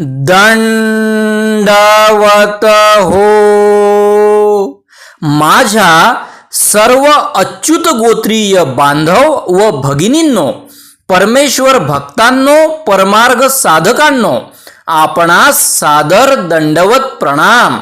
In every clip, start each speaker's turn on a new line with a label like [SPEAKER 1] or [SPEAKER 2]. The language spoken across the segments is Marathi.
[SPEAKER 1] दंडवत हो माझ्या सर्व अच्युत गोत्रीय बांधव व भगिनींनो परमेश्वर भक्तांनो परमार्ग साधकांनो आपणास सादर दंडवत प्रणाम.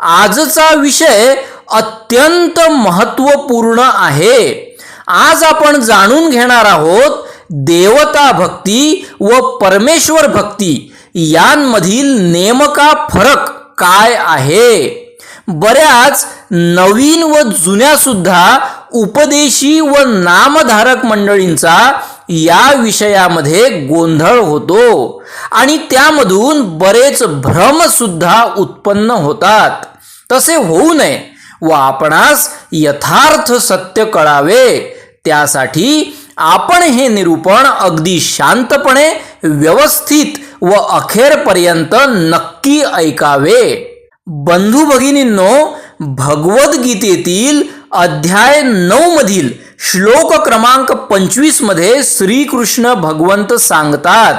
[SPEAKER 1] आजचा विषय अत्यंत महत्त्वपूर्ण आहे. आज आपण जाणून घेणार आहोत देवता भक्ती व परमेश्वर भक्ती यांमधील नेमका फरक काय आहे? बऱ्याच नवीन व जुन्या सुद्धा उपदेशी व नामधारक मंडळींचा या विषयामध्ये गोंधळ होतो आणि त्यामधून बरेच भ्रम सुद्धा उत्पन्न होतात. तसे होऊ नये व आपणास यथार्थ सत्य कळावे. त्यासाठी आपण हे निरूपण अगदी शांतपणे व्यवस्थित व अखेरपर्यंत नक्की ऐकावे. बंधू भगिनींनो भगवद्गीतेतील अध्याय नऊ मधील श्लोक क्रमांक पंचवीसमध्ये श्रीकृष्ण भगवंत सांगतात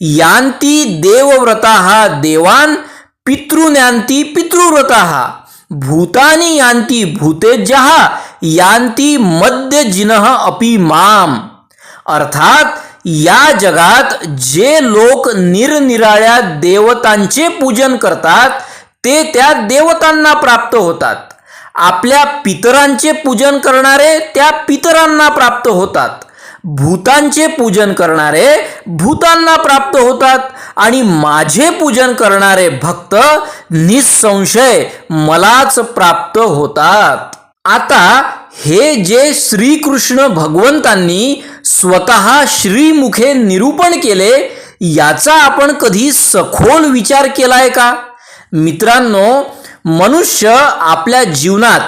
[SPEAKER 1] यांती देवव्रता देवान पितृज्ञानती पितृव्रता भूतानी यांती भूतेजहा यांती मद्यजिन अपि माम. अर्थात या जगात जे लोक निरनिराळ्या देवतांचे पूजन करतात ते त्या देवतांना प्राप्त होतात. आपल्या पितरांचे पूजन करणारे त्या पितरांना प्राप्त होतात. भूतांचे पूजन करणारे भूतांना प्राप्त होतात आणि माझे पूजन करणारे भक्त निसंशय मलाच प्राप्त होतात. आता हे जे श्रीकृष्ण भगवंतांनी स्वतः श्रीमुखे निरूपण केले याचा आपण कधी सखोल विचार केलाय का? मित्रांनो मनुष्य आपल्या जीवनात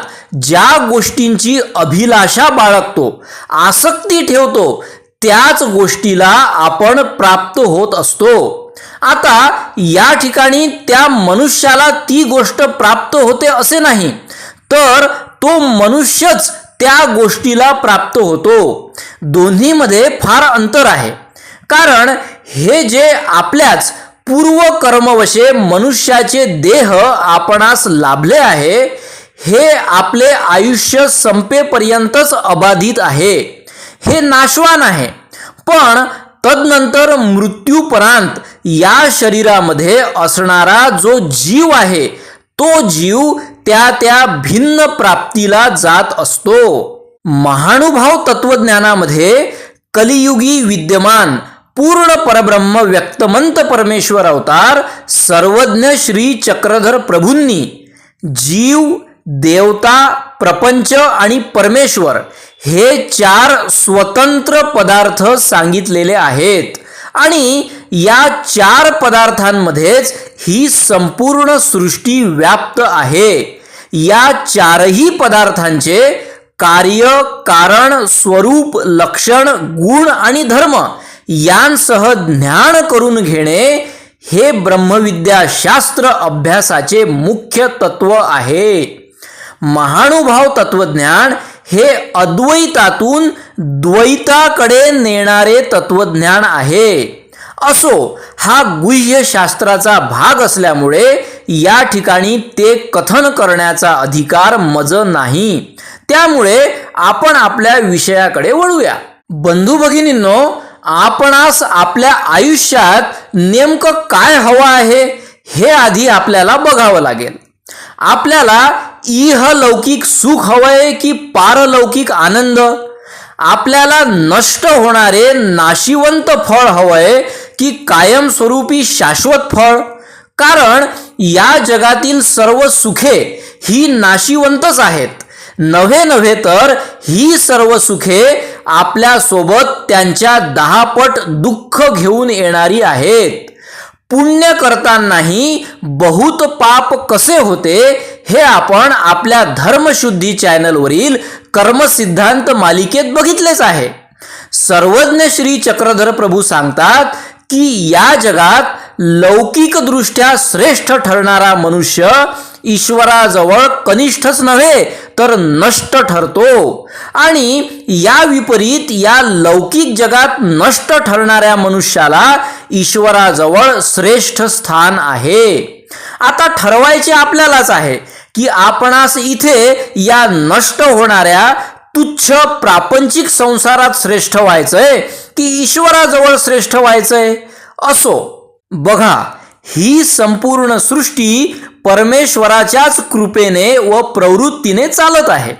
[SPEAKER 1] ज्या गोष्टींची अभिलाषा बाळगतो आसक्ती ठेवतो त्याच गोष्टीला आपण प्राप्त होत असतो. आता या ठिकाणी त्या मनुष्याला ती गोष्ट प्राप्त होते असे नाही तर तो मनुष्यच त्या गोष्टीला प्राप्त होतो. दोन्हीमध्ये फार अंतर आहे. कारण हे जे आपल्याच पूर्व कर्मवशे मनुष्याचे देह आपणास लाभले आहे हे आपले आयुष्य संपेपर्यंतच अबाधित आहे. हे नाशवान आहे. पण तदनंतर मृत्यूपर्यंत या शरीरामध्ये असणारा जो जीव आहे तो जीव त्या त्या भिन्न प्राप्तीला जात असतो. महानुभाव तत्वज्ञानामध्ये कलियुगी विद्यमान पूर्ण परब्रह्म व्यक्तमंत परमेश्वर अवतार सर्वज्ञ श्री चक्रधर प्रभूंनी जीव देवता प्रपंच आणि परमेश्वर हे चार स्वतंत्र पदार्थ सांगितलेले आहेत. आणि या चार पदार्थांमध्येच ही संपूर्ण सृष्टी व्याप्त आहे. या चारही पदार्थांचे कार्य कारण स्वरूप लक्षण गुण आणि धर्म यांसह ज्ञान करून घेणे हे ब्रह्मविद्याशास्त्र अभ्यासाचे मुख्य तत्व आहे. महानुभाव तत्वज्ञान हे अद्वैतातून द्वैताकडे नेणारे तत्वज्ञान आहे. असो हा गुह्य शास्त्राचा भाग असल्यामुळे या ठिकाणी ते कथन करण्याचा अधिकार मज नाही. त्यामुळे आपण आपल्या विषयाकडे वळूया. बंधू भगिनींनो आपणास आपल्या आयुष्यात नेमकं काय हवं आहे हे आधी आपल्याला बघावं लागेल. आपल्याला इहलौकिक सुख हवंय की पारलौकिक आनंद? आपल्याला नष्ट होणारे नाशिवंत फळ हवंय की कायमस्वरूपी शाश्वत फळ. कारण या जगातील सर्व सुखे ही नाशिवंतच आहेत. नव्हे नव्हे तर ही सर्व सुखे आपल्यासोबत त्यांच्या दहापट दुःख घेऊन येणारी आहेत. पुण्य करतानाही बहुत पाप कसे होते हे आपण आपल्या धर्मशुद्धी चॅनलवरील कर्मसिद्धांत मालिकेत बघितलेच आहे. सर्वज्ञ श्री चक्रधर प्रभू सांगतात की या जगात लौकिकदृष्ट्या श्रेष्ठ ठरणारा मनुष्य ईश्वराजवळ कनिष्ठच नव्हे तर नष्ट ठरतो. आणि या विपरीत या लौकिक जगात नष्ट ठरणाऱ्या मनुष्याला ईश्वराजवळ श्रेष्ठ स्थान आहे. आता ठरवायचे आपल्यालाच आहे की आपणास इथे या नष्ट होणाऱ्या तुच्छ प्रापंचिक संसारात श्रेष्ठ व्हायचंय की ईश्वराजवळ श्रेष्ठ व्हायचंय. असो बघा ही संपूर्ण सृष्टी परमेश्वराच्याच कृपेने व प्रवृत्तीने चालत आहे.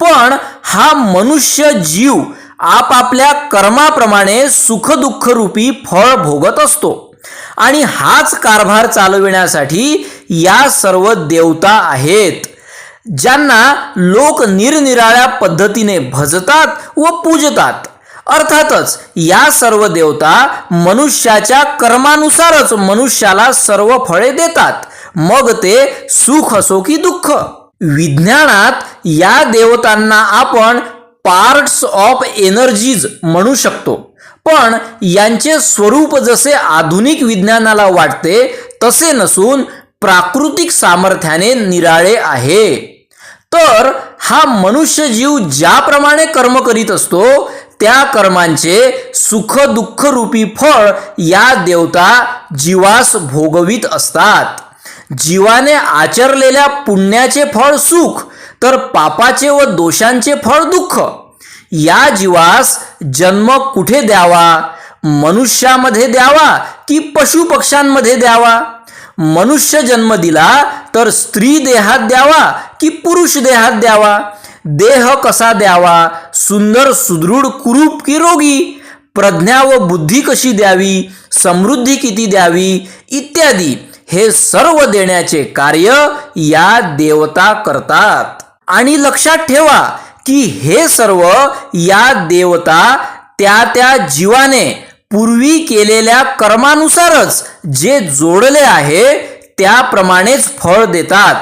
[SPEAKER 1] पण हा मनुष्य जीव आपापल्या कर्माप्रमाणे सुखदुःख रूपी फळ भोगत असतो. आणि हाच कारभार चालविण्यासाठी या सर्व देवता आहेत. ज्यांना लोक निरनिराळ्या पद्धतीने भजतात व पूजतात. अर्थातच या सर्व देवता मनुष्याच्या कर्मानुसारच मनुष्याला सर्व फळे देतात. मग ते सुख असो की दुःख. विज्ञानात या देवतांना आपण पार्ट्स ऑफ एनर्जीज म्हणू शकतो. पण यांचे स्वरूप जसे आधुनिक विज्ञानाला वाटते तसे नसून प्राकृतिक सामर्थ्याने निराळे आहे. तर हा मनुष्य जीव ज्याप्रमाणे कर्म करीत असतो त्या कर्मांचे सुख दुःख रूपी फळ या देवता जीवास भोगवीत असतात. जीवाने आचरलेल्या पुण्याचे फळ सुख तर पापाचे व दोषांचे फळ दुःख. या जीवास जन्म कुठे द्यावा? मनुष्यामध्ये द्यावा की पशुपक्ष्यांमध्ये द्यावा? मनुष्य जन्म दिला तर स्त्री देहात द्यावा की पुरुष देहात द्यावा? देह कसा द्यावा? सुंदर सुदृढ कुरूप की रोगी? प्रज्ञा व बुद्धी कशी द्यावी? समृद्धी किती द्यावी? इत्यादी हे सर्व देण्याचे कार्य या देवता करतात. आणि लक्षात ठेवा की हे सर्व या देवता त्या त्या जीवाने पूर्वी केलेल्या कर्मानुसारच जे जोडले आहे त्याप्रमाणेच फळ देतात.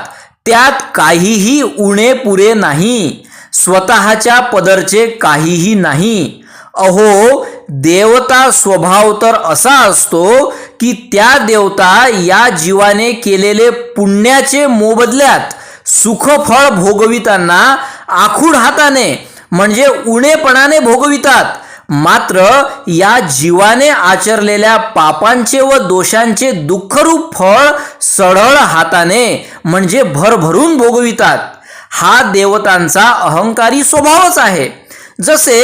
[SPEAKER 1] त्यात काहीही उणे पुरे नाही. स्वतःच्या पदरचे काहीही नाही. अहो देवता स्वभाव तर असा असतो की त्या देवता या जीवाने केलेले पुण्याचे मोबदल्यात सुखफळ भोगविताना आखूड हाताने म्हणजे उणेपणाने भोगवितात. मात्र या जीवाने आचरलेल्या पापांचे व दोषांचे दुःखरूप फळ सढळ हाताने म्हणजे भरभरून भोगवितात. हा देवतांचा अहंकारी स्वभावच आहे. जसे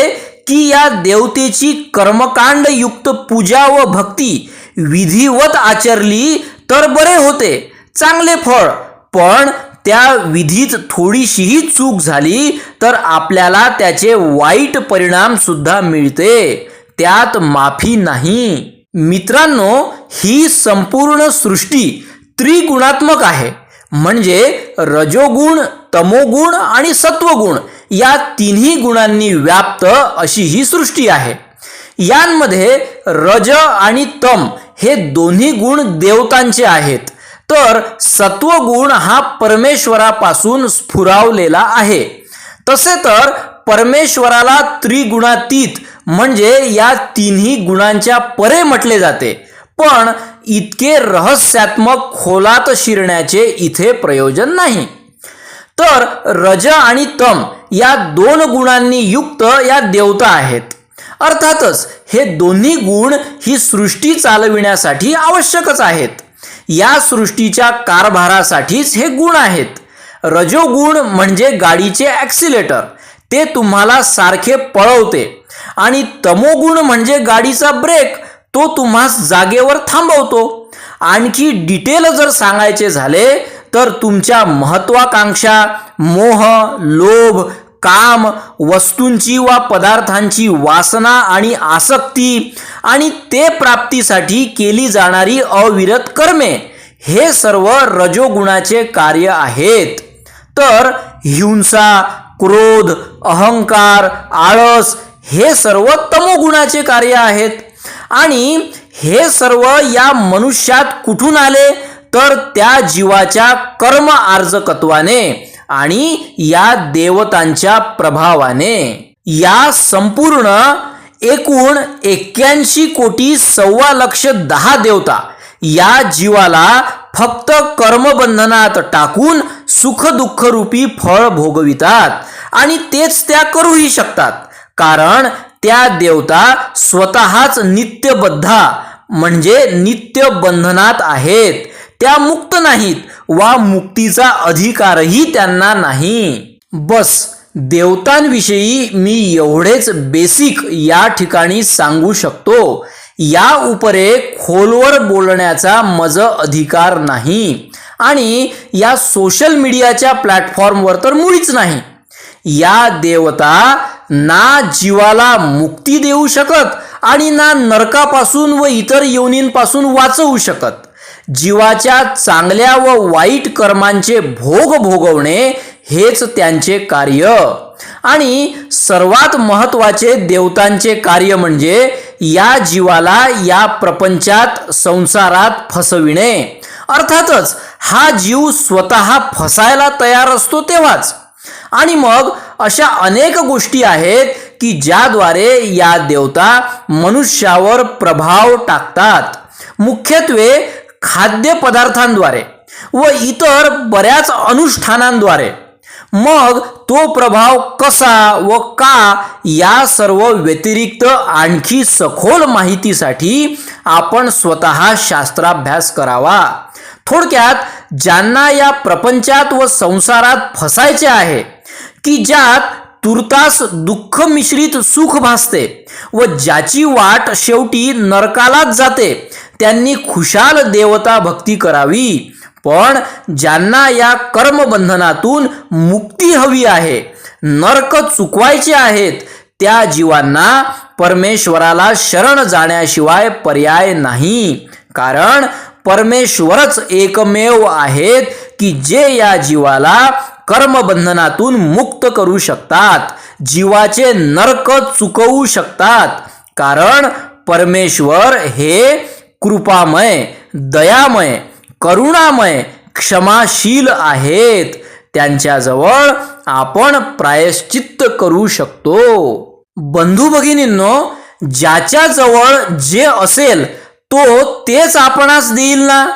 [SPEAKER 1] की या देवतेची कर्मकांड युक्त पूजा व भक्ती विधिवत आचरली तर बरे होते चांगले फळ पण त्या विधीत थोडीशीही चूक झाली तर आपल्याला त्याचे वाईट परिणाम सुद्धा मिळते. त्यात माफी नाही. मित्रांनो ही संपूर्ण सृष्टी त्रिगुणात्मक आहे. म्हणजे रजोगुण तमोगुण आणि सत्वगुण या तिन्ही गुणांनी व्याप्त अशी ही सृष्टी आहे. यांमध्ये रज आणि तम हे दोन्ही गुण देवतांचे आहेत. तर सत्वगुण हा परमेश्वरापासून स्फुरावलेला आहे. तसे तर परमेश्वराला त्रिगुणातीत म्हणजे या तिन्ही गुणांच्या परे म्हटले जाते. पण इतके रहस्यात्मक खोलात शिरण्याचे इथे प्रयोजन नाही. तर रज आणि तम या दोन गुणांनी युक्त या देवता आहेत. अर्थातच हे दोन्ही गुण ही सृष्टी चालविण्यासाठी आवश्यकच आहेत. या सृष्टीच्या कारभारासाठीच हे गुण आहेत. रजोगुण म्हणजे गाडीचे ॲक्सिलेटर ते तुम्हाला सारखे पळवते. आणि तमोगुण म्हणजे गाडीचा ब्रेक तो तुम्हास जागेवर थांबवतो. आणखी डिटेल जर सांगायचे झाले तर तुमच्या महत्वाकांक्षा मोह लोभ काम वस्तूंची वा पदार्थांची वासना आणि आसक्ती आणि ते प्राप्तीसाठी केली जाणारी अविरत कर्मे हे सर्व रजोगुणाचे कार्य आहेत. तर हिंसा क्रोध अहंकार आळस हे सर्व तमोगुणाचे कार्य आहेत. आणि हे सर्व या मनुष्यात कुठून आले? तर त्या जीवाच्या कर्म आर्जकत्वाने. आणि या देवतांच्या प्रभावाने. या संपूर्ण एकूण एक्क्याऐंशी कोटी सव्वा लक्ष दहा देवता या जीवाला फक्त कर्मबंधनात टाकून सुख दुःख रूपी फळ भोगवितात आणि तेच त्या करूही शकतात. कारण त्या देवता स्वतःच नित्यबद्धा म्हणजे नित्य बंधनात आहेत. त्या मुक्त नाहीत. वा मुक्तीचा अधिकारही त्यांना नाही. बस देवतांविषयी मी एवढेच बेसिक या ठिकाणी सांगू शकतो. या उपरे खोलवर बोलण्याचा मज अधिकार नाही. आणि या सोशल मीडियाच्या प्लॅटफॉर्मवर तर मुळीच नाही. या देवता ना जीवाला मुक्ती देऊ शकत आणि ना नरकापासून व इतर योनींपासून वाचवू शकत. जीवाच्या चांगल्या व वाईट कर्मांचे भोग भोगवणे हेच त्यांचे कार्य. आणि सर्वात महत्त्वाचे देवतांचे कार्य म्हणजे या जीवाला या प्रपंचात संसारात फसविणे. अर्थातच हा जीव स्वतः फसायला तयार असतो तेव्हाच. आणि मग अशा अनेक गोष्टी आहेत की ज्याद्वारे या देवता मनुष्यावर प्रभाव टाकतात. मुख्यत्वे खाद्यपदार्थांद्वारे व इतर बऱ्याच अनुष्ठानांद्वारे. मग तो प्रभाव कसा व का या सर्व व्यतिरिक्त आणखी सखोल माहितीसाठी आपण स्वतः शास्त्राभ्यास करावा. थोडक्यात ज्यांना या प्रपंचात व संसारात फसायचे आहे की ज्यात तुर्तास दुःख मिश्रित सुख भासते व ज्याची वाट शेवटी नरकालाच जाते त्यांनी खुशाल देवता भक्ती करावी. पण ज्यांना या कर्मबंधनातून मुक्ती हवी आहे नरक चुकवायचे आहेत त्या जीवांना परमेश्वराला शरण जाण्याशिवाय पर्याय नाही. कारण परमेश्वरच एकमेव आहेत की जे या जीवाला कर्मबंधनातून मुक्त करू शकतात जीवाचे नरक चुकवू शकतात. कारण परमेश्वर हे कृपामय दयामय करुणामय क्षमाशील आहेत. त्यांच्याजवळ आपण प्रायश्चित्त करू शकतो. बंधू भगिनींनो ज्याच्याजवळ जे असेल तो तेच आपणास देईल ना?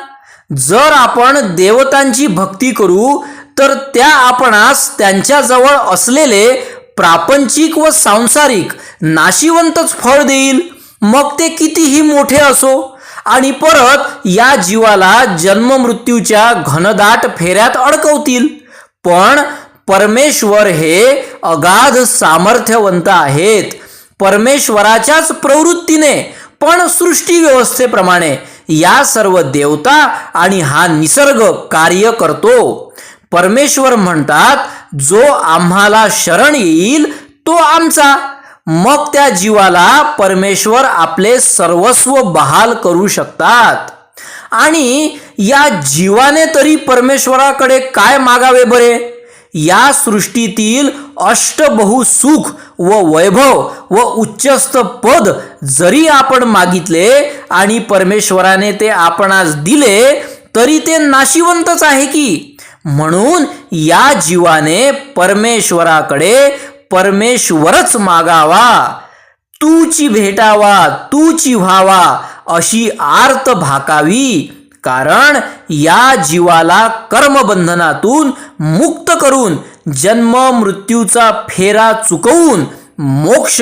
[SPEAKER 1] जर आपण देवतांची भक्ती करू तर त्या आपणास त्यांच्याजवळ असलेले प्रापंचिक व सांसारिक नाशिवंतच फळ देईल. मग ते कितीही मोठे असो आणि परत या जीवाला जन्ममृत्यूच्या घनदाट फेऱ्यात अडकवतील. पण परमेश्वर हे अगाध सामर्थ्यवंत आहेत. परमेश्वराच्याच प्रवृत्तीने पण सृष्टी व्यवस्थेप्रमाणे या सर्व देवता आणि हा निसर्ग कार्य करतो. परमेश्वर म्हणतात जो आम्हाला शरण येईल तो आमचा. मग त्या जीवाला परमेश्वर आपले सर्वस्व बहाल करू शकतात. आणि या जीवाने तरी परमेश्वराकडे काय मागावे बरे? या सृष्टीतील अष्टबहू सुख व वैभव व उच्चस्त पद जरी आपण मागितले आणि परमेश्वराने ते आपणास दिले तरी ते नाशिवंतच आहे की? म्हणून या जीवाने परमेश्वराकडे परमेश्वरच मागावा. तूची भेटावा तूची व्हावा अशी आर्त भाकावी. कारण या जीवाला कर्मबंधनातून मुक्त करून जन्म मृत्यूचा फेरा चुकवून मोक्ष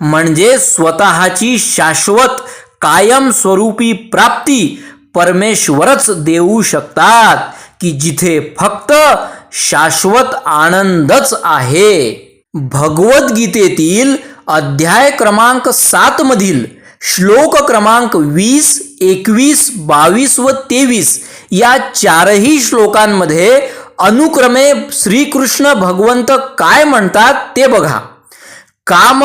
[SPEAKER 1] म्हणजे स्वतःची शाश्वत कायमस्वरूपी प्राप्ती परमेश्वरच देऊ शकतात की जिथे फक्त शाश्वत आनंदच आहे. भगवद्गीतेतील अध्याय क्रमांक सात मधील श्लोक क्रमांक वीस एकवीस बावीस व तेवीस या चारही श्लोकांमध्ये अनुक्रमे श्रीकृष्ण भगवंत काय म्हणतात ते बघा. काम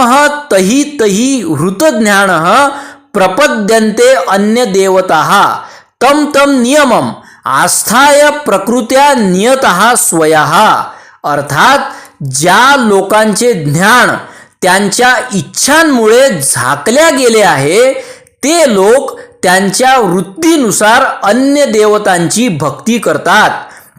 [SPEAKER 1] तही तही हृतज्ञान प्रपद्यन्ते अन्य देवता तम तम नियमम आस्थाय प्रकृत्या नियत स्वया अर्थात ज्या लोकांचे ज्ञान त्यांच्या इच्छांमुळे झाकल्या गेले आहे ते लोक त्यांच्या वृत्तीनुसार अन्य देवतांची भक्ती करतात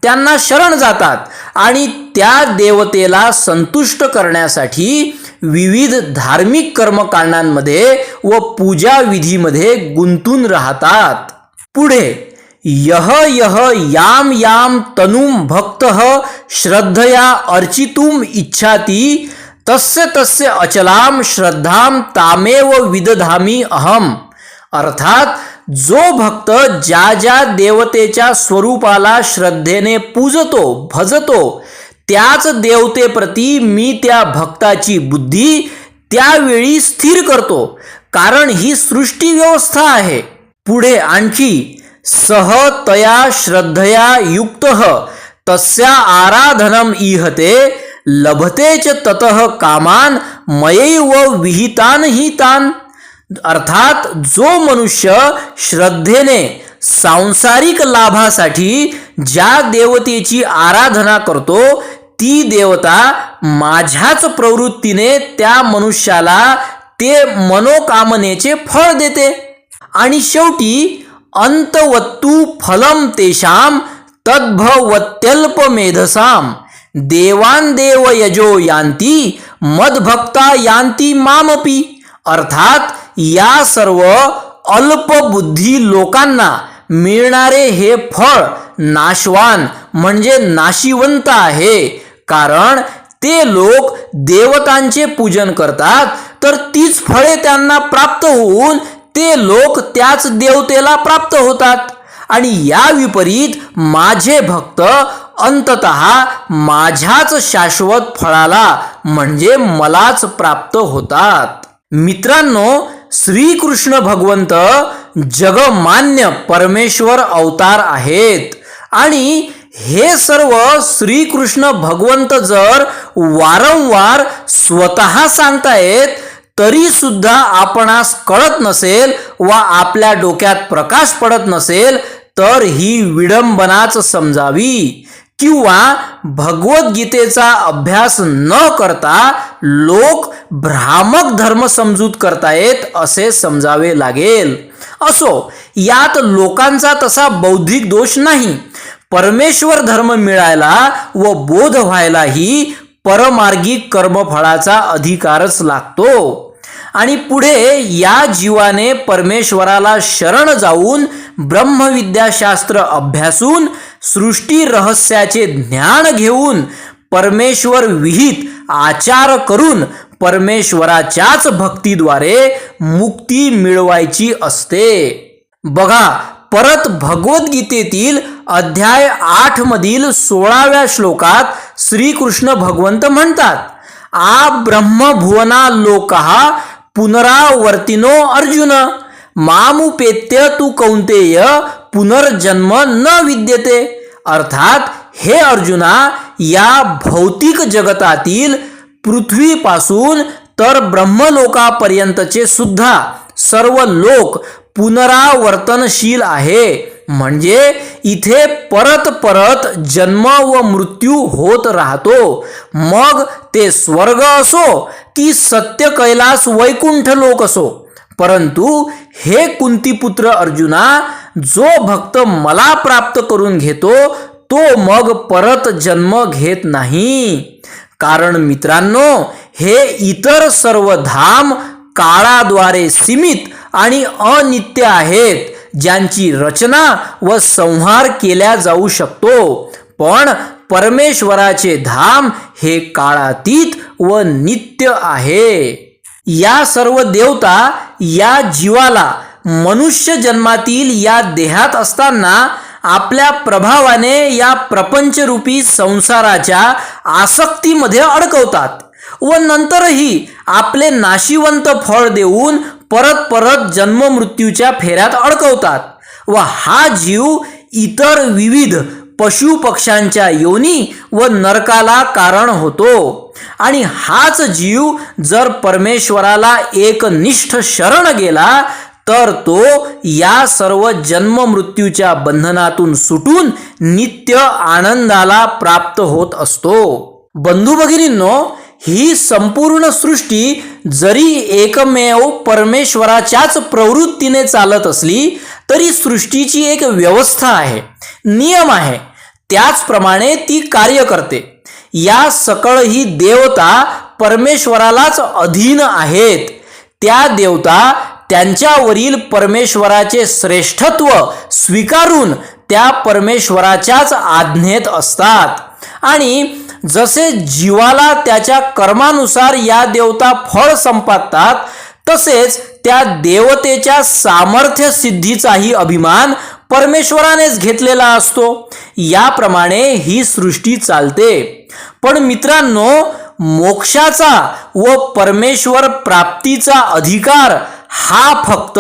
[SPEAKER 1] त्यांना शरण जातात आणि त्या देवतेला संतुष्ट करण्यासाठी विविध धार्मिक कर्मकांडांमध्ये व पूजा विधीमध्ये गुंतून राहतात. पुढे यह यह याम याम तनुम भक्त श्रद्धया अर्चितुम इच्छाती तस्य तस्य अचलाम श्रद्धाम तामेव विदधामी अहम। अर्थात जो भक्त ज्या ज्या देवतेच्या स्वरूपाला श्रद्धेने पूजतो भजतो त्याच देवतेप्रती मी त्या भक्ताची बुद्धी त्यावेळी स्थिर करतो कारण ही सृष्टी व्यवस्था आहे. पुढे आणखी सह तया श्रद्धया युक्त तस्या आराधनम इहते लभते च ततः कामान मयैव विहितान ही तान अर्थात जो मनुष्य श्रद्धेने सांसारिक लाभासाठी ज्या देवतेची आराधना करतो ती देवता माझ्याच प्रवृत्तीने त्या मनुष्याला ते मनोकामनेचे फळ देते. आणि शेवटी अंतवत्तू फलम तेषाम तद्भवत्यल्प मेधसाम देवान देव यजो यांती मदभक्ता यांती मामपी। अर्थात या सर्व अल्पबुद्धी लोकांना मिळणारे हे फळ नाशवान म्हणजे नाशिवंत आहे. कारण ते लोक देवतांचे पूजन करतात तर तीच फळे त्यांना प्राप्त होऊन ते लोक त्याच देवतेला प्राप्त होतात. आणि या विपरीत माझे भक्त अंतत माझ्याच शाश्वत फळाला म्हणजे मलाच प्राप्त होतात. मित्रांनो श्रीकृष्ण भगवंत जगमान्य परमेश्वर अवतार आहेत. आणि हे सर्व श्रीकृष्ण भगवंत जर वारंवार स्वतः सांगतायत तरी सुद्धा आपणास कळत नसेल वा आपल्या डोक्यात प्रकाश पडत नसेल तर ही विडंबनाच समजावी. किंवा भगवद्गीतेचा अभ्यास न करता लोक भ्रामक धर्म समजूत करतायत असे समजावे लागेल. असो यात लोकांचा तसा बौद्धिक दोष नाही. परमेश्वर धर्म मिळायला व बोध व्हायलाही परमार्गी कर्मफळाचा अधिकारच लागतो. आणि पुढे या जीवाने परमेश्वराला शरण जाऊन ब्रह्मविद्याशास्त्र अभ्यासून सृष्टी रहस्याचे ज्ञान घेऊन परमेश्वर विहित आचार करून परमेश्वराच्याच भक्तीद्वारे मुक्ती मिळवायची असते. बघा परत भगवद्गीतेतील अध्याय आठ मधील सोळाव्या श्लोकात श्रीकृष्ण भगवंत म्हणतात आ ब्रह्मभुवना लोक पुनरावर्तिनो अर्जुन। मामुपेत्य तू कौंतेय पुनर्जन्म न विद्यते। अर्थात हे अर्जुना या भौतिक जगतातील पृथ्वीपासून तर ब्रह्मलोकापर्यंतचे सुद्धा सर्व लोक पुनरावर्तनशील आहे. म्हणजे इथे परत परत जन्म व मृत्यू होत राहतो. मग ते स्वर्ग असो की सत्य कैलास वैकुंठ लोक असो. परंतु हे कुंतीपुत्र अर्जुना जो भक्त मला प्राप्त करून घेतो तो मग परत जन्म घेत नाही. कारण मित्रांनो हे इतर सर्व धाम काळाद्वारे सीमित आणि अनित्य आहेत ज्यांची रचना व संहार केल्या जाऊ शकतो. पण परमेश्वराचे धाम हे काळातीत व नित्य आहे. या सर्व देवता या जीवाला मनुष्य जन्मातील या देहात असताना आपल्या प्रभावाने या प्रपंचरूपी संसाराच्या आसक्तीमध्ये अडकवतात. व नंतरही आपले नाशिवंत फळ देऊन परत परत जन्ममृत्यूच्या फेऱ्यात अडकवतात. व हा जीव इतर विविध पशु पक्ष्यांच्या योनी व नरकाला कारण होतो. आणि हाच जीव जर परमेश्वराला एकनिष्ठ शरण गेला तर तो या सर्व जन्म मृत्यूच्या बंधनातून सुटून नित्य आनंदाला प्राप्त होत असतो. बंधू भगिनींनो ही संपूर्ण सृष्टी जरी एकमेव परमेश्वराच्याच प्रवृत्तीने चालत असली तरी सृष्टीची एक व्यवस्था आहे नियम आहे. त्याचप्रमाणे ती कार्य करते. या सकळ ही देवता परमेश्वरालाच अधीन आहेत. त्या देवता त्यांच्यावरील परमेश्वराचे श्रेष्ठत्व स्वीकारून त्या परमेश्वराच्याच आज्ञेत असतात. आणि जसे जीवाला त्याच्या कर्मानुसार या देवता फळ संपादतात तसेच त्या देवतेच्या सामर्थ्य सिद्धीचाही अभिमान परमेश्वरानेच घेतलेला असतो. याप्रमाणे ही सृष्टी चालते. पण मित्रांनो मोक्षाचा व परमेश्वर प्राप्तीचा अधिकार हा फक्त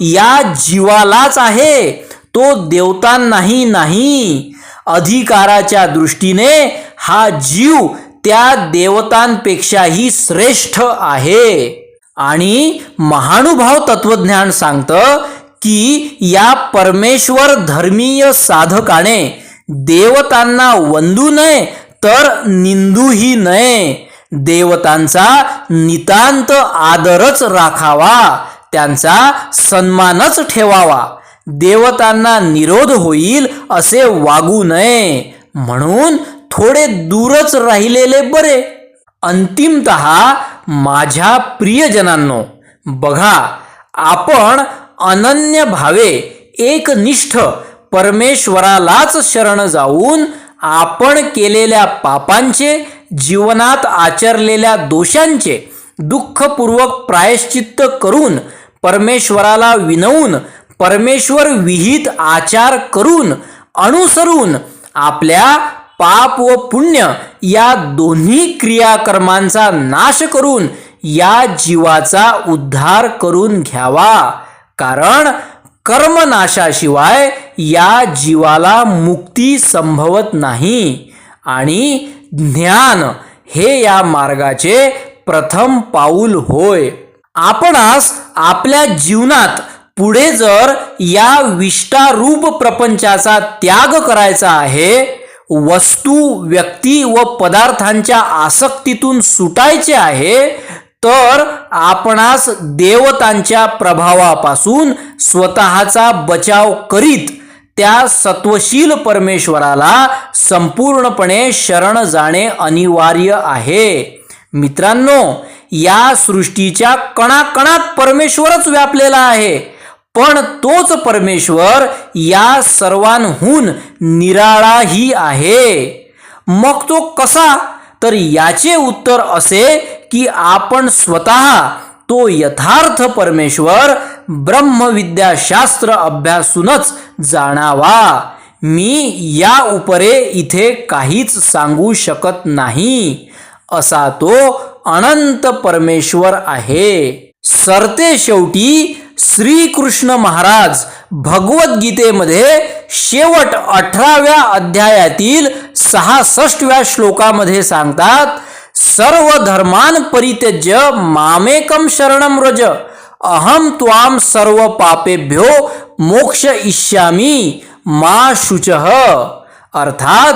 [SPEAKER 1] या जीवालाच आहे. तो देवतांनाही नाही. अधिकाराच्या दृष्टीने हा जीव त्या देवतांपेक्षाही श्रेष्ठ आहे. आणि महानुभाव तत्वज्ञान सांगतं की या परमेश्वर धर्मीय साधकाने देवतांना वंदू नये तर निंदूही नये. देवतांचा नितांत आदरच राखावा त्यांचा सन्मानच ठेवावा. देवतांना निरोध होईल असे वागू नये. म्हणून थोडे दूरच राहिलेले बरे. अंतिमत माझ्या प्रियजनांनो बघा आपण अनन्य भावे एकनिष्ठ परमेश्वरालाच शरण जाऊन आपण केलेल्या पापांचे जीवनात आचरलेल्या दोषांचे दुःखपूर्वक प्रायश्चित्त करून परमेश्वराला विनवून परमेश्वर विहित आचार करून अनुसरून आपल्या पाप व पुण्य या दोन्ही क्रियाकर्मांचा नाश करून या जीवाचा उद्धार करून घ्यावा. कारण कर्मनाशाशिवाय या जीवाला मुक्ती संभवत नाही. आणि ज्ञान हे या मार्गाचे प्रथम पाऊल होय. आपणास आपल्या जीवनात पुढे जर या विष्टारूप प्रपंचाचा त्याग करायचा आहे वस्तू व्यक्ती व पदार्थांच्या आसक्तीतून सुटायचे आहे तर आपणास देवतांच्या प्रभावापासून स्वतःचा बचाव करीत त्या सत्वशील परमेश्वराला संपूर्णपणे शरण जाणे अनिवार्य आहे. मित्रांनो या सृष्टीच्या कणाकणात परमेश्वरच व्यापलेला आहे. पण तोच परमेश्वर या सर्वांहून निराळाही आहे. मग तो कसा? तर याचे उत्तर असे की आपण स्वतः तो यथार्थ परमेश्वर ब्रह्मविद्याशास्त्र अभ्यासूनच जाणावा. मी या उपरे इथे काहीच सांगू शकत नाही. असा तो अनंत परमेश्वर आहे. सरते शेवटी श्रीकृष्ण महाराज भगवद्गीतेमध्ये शेवट अठराव्या अध्यायातील सहासष्टव्या श्लोकामध्ये सांगतात सर्व धर्मान परित्यज्य मामेकम शरणम व्रज अहम त्वाम सर्व पापेभ्यो मोक्ष इष्यामी मा शुचः. अर्थात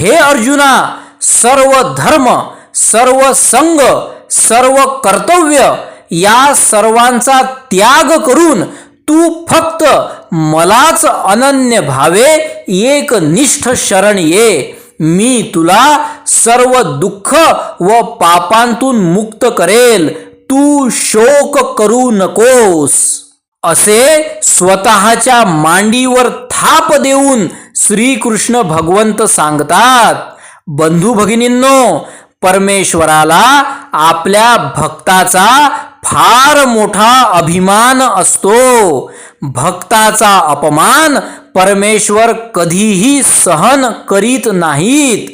[SPEAKER 1] हे अर्जुना सर्व धर्म सर्व संघ सर्व कर्तव्य या सर्वांचा त्याग करून तू फक्त मलाच अनन्य भावे एक निष्ठ शरण ये. मी तुला सर्व दुःख व पापांतून मुक्त करेल. तू शोक करू नकोस. असे स्वतःच्या मांडीवर थाप देऊन श्रीकृष्ण भगवंत सांगतात बंधू भगिनींनो परमेश्वराला आपल्या भक्ताचा फार मोठा अभिमान असतो. भक्ताचा अपमान परमेश्वर कधीही सहन करीत नाहीत.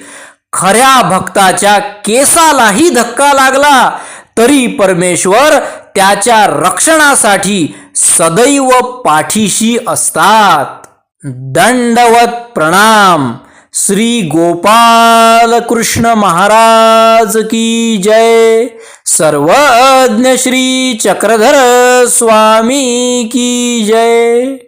[SPEAKER 1] खऱ्या भक्ताच्या केसालाही धक्का लागला तरी परमेश्वर त्याच्या रक्षणासाठी सदैव पाठीशी असतात. दंडवत प्रणाम. श्री गोपाल कृष्ण महाराज की जय। सर्वज्ञ श्री चक्रधर स्वामी की जय।